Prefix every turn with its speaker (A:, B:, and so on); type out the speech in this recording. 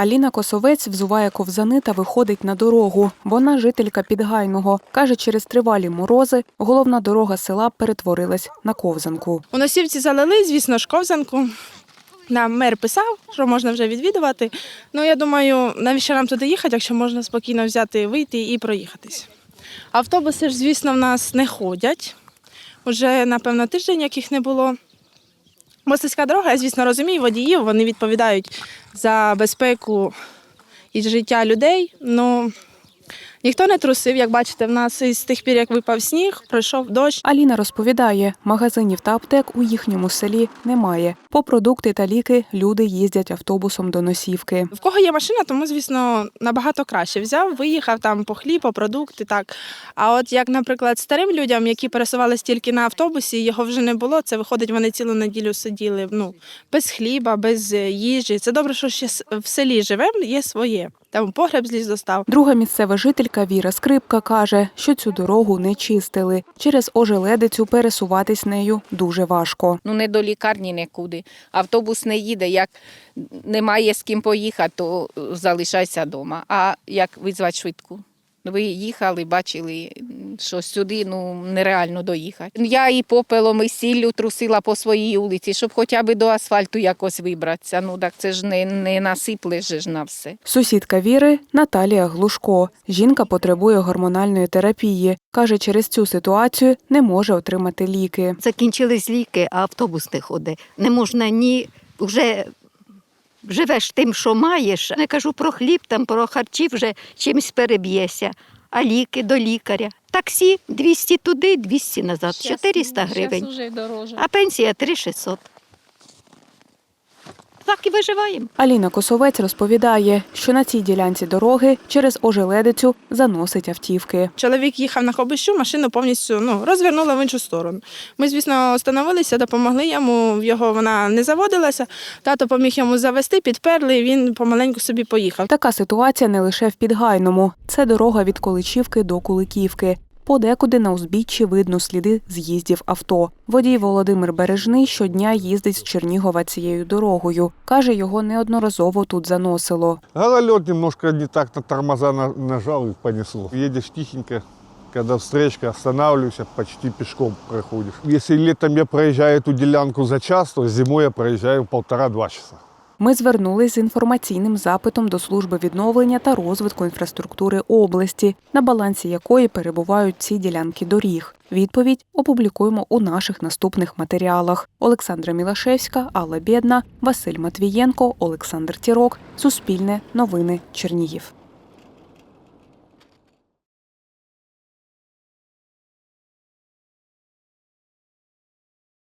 A: Аліна Косовець взуває ковзани та виходить на дорогу. Вона жителька Підгайного. Каже, через тривалі морози головна дорога села перетворилась на ковзанку.
B: У носівці залили, звісно ж, ковзанку. Нам мер писав, що можна вже відвідувати. Ну, я думаю, навіщо нам туди їхати, якщо можна спокійно взяти, вийти і проїхатись. Автобуси ж, звісно, в нас не ходять. Уже, напевно, тиждень, яких не було. Мостицька дорога, я, звісно, розумію, водіїв, вони відповідають за безпеку і життя людей. Ну, ніхто не трусив, як бачите, в нас із тих пір, як випав сніг, пройшов дощ.
A: Аліна розповідає, магазинів та аптек у їхньому селі немає. По продукти та ліки люди їздять автобусом до носівки.
B: В кого є машина, тому, звісно, набагато краще. Взяв, виїхав там по хліб, по продукти, так. А от як, наприклад, старим людям, які пересувалися тільки на автобусі, його вже не було. Це виходить, вони цілу неділю сиділи ну, без хліба, без е, їжі. Це добре, що ще в селі живемо, є своє. Там погреб зліз достав.
A: Друга місцева жителька Віра Скрипка каже, що цю дорогу не чистили. Через ожеледицю пересуватись нею дуже важко.
C: Ну не до лікарні нікуди. Автобус не їде. Як немає з ким поїхати, то залишайся вдома. А як визвати швидку? Ви їхали, бачили, що сюди ну нереально доїхати. Я і попелом, і сіллю трусила по своїй вулиці, щоб хоча б до асфальту якось вибратися. Ну так це ж не, не насиплеш ж на все.
A: Сусідка Віри Наталія Глушко. Жінка потребує гормональної терапії. Каже, через цю ситуацію не може отримати ліки.
D: закінчились ліки, а автобус не ходить. Не можна ні вже живеш тим, що маєш. Не кажу про хліб, там про харчі вже чимось переб'єся. А ліки до лікаря. Таксі 200 туди, 200 назад, 400 гривень. А пенсія 3600. Так і виживаємо.
A: Аліна Косовець розповідає, що на цій ділянці дороги через ожеледицю заносить автівки.
B: Чоловік їхав на хобищу, машину повністю ну, розвернула в іншу сторону. Ми, звісно, остановилися, допомогли йому. В його вона не заводилася. Тато поміг йому завести, підперли, і він помаленьку собі поїхав.
A: Така ситуація не лише в Підгайному. Це дорога від Количівки до Куликівки. Подекуди на узбіччі видно сліди з'їздів авто. Водій Володимир Бережний щодня їздить з Чернігова цією дорогою. Каже, його неодноразово тут заносило.
E: Гололед немножко не тормоза на- нажал и понесло. Едешь тихенько, когда встречка, останавливаешься, почти пешком проходишь. Если летом я проезжаю эту делянку за час, то зимой я проезжаю полтора-два часа.
A: Ми звернулись з інформаційним запитом до служби відновлення та розвитку інфраструктури області, на балансі якої перебувають ці ділянки доріг. Відповідь опублікуємо у наших наступних матеріалах. Олександра Мілашевська, Алла Бєдна, Василь Матвієнко, Олександр Тірок. Суспільне новини Чернігів.